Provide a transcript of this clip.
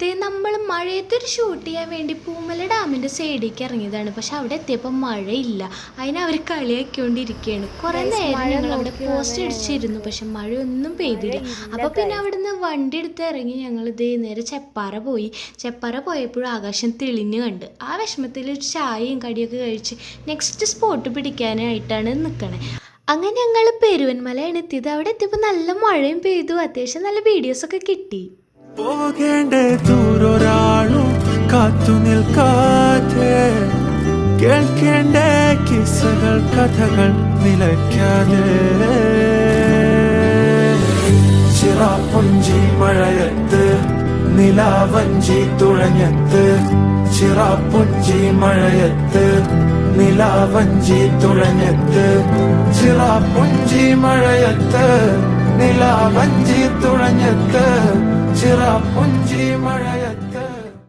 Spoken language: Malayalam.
ദേ നമ്മൾ മഴയത്തൊരു ഷൂട്ട് ചെയ്യാൻ വേണ്ടി പൂമല ഡാമിന്റെ സൈഡിലേക്ക് ഇറങ്ങിയതാണ്. പക്ഷെ അവിടെ എത്തിയപ്പോൾ മഴയില്ല. അതിന് അവർ കളിയാക്കിക്കൊണ്ടിരിക്കുകയാണ്. കുറേ നേരം ഞങ്ങൾ അവിടെ പോസ്റ്റ്. അടിച്ചിരുന്നു. പക്ഷെ മഴയൊന്നും പെയ്തില്ല. അപ്പോൾ പിന്നെ അവിടെ അവിടുന്ന് വണ്ടി എടുത്ത് ഇറങ്ങി ഞങ്ങൾ ഇതേ നേരെ ചെപ്പാറ പോയി. ചെപ്പാറ പോയപ്പോഴും ആകാശം തെളിഞ്ഞു കണ്ട്. ആ വിഷമത്തിൽ ഒരു ചായയും കടിയൊക്കെ കഴിച്ച് നെക്സ്റ്റ് സ്പോട്ട് പിടിക്കാനായിട്ടാണ് നിൽക്കണേ അങ്ങനെ ഞങ്ങൾ പെരുവന്മലയാണ് എത്തിയത്. അവിടെ എത്തിയപ്പോൾ നല്ല മഴയും പെയ്തു. അത്യാവശ്യം നല്ല വീഡിയോസൊക്കെ കിട്ടി. പോകേണ്ട? ദൂരൊരാളും കാത്തു നിൽക്കാതെ. കേൾക്കേണ്ട? കിസ്സകൾ കഥകൾ നിലയ്ക്കാതെ. ചിറാപ്പുഞ്ചി മഴയത്ത് നിലാവഞ്ചി തുഴഞ്ഞത്ത്. ചിറാപ്പുഞ്ചി മഴയത്ത് നിലാവഞ്ചി തുഴഞ്ഞത്ത്. ചിറാപ്പുഞ്ചി മഴയത്ത് നിലാവഞ്ചി തുഴഞ്ഞത്ത്. ചിറാപ്പുഞ്ചി മഴയത്ത്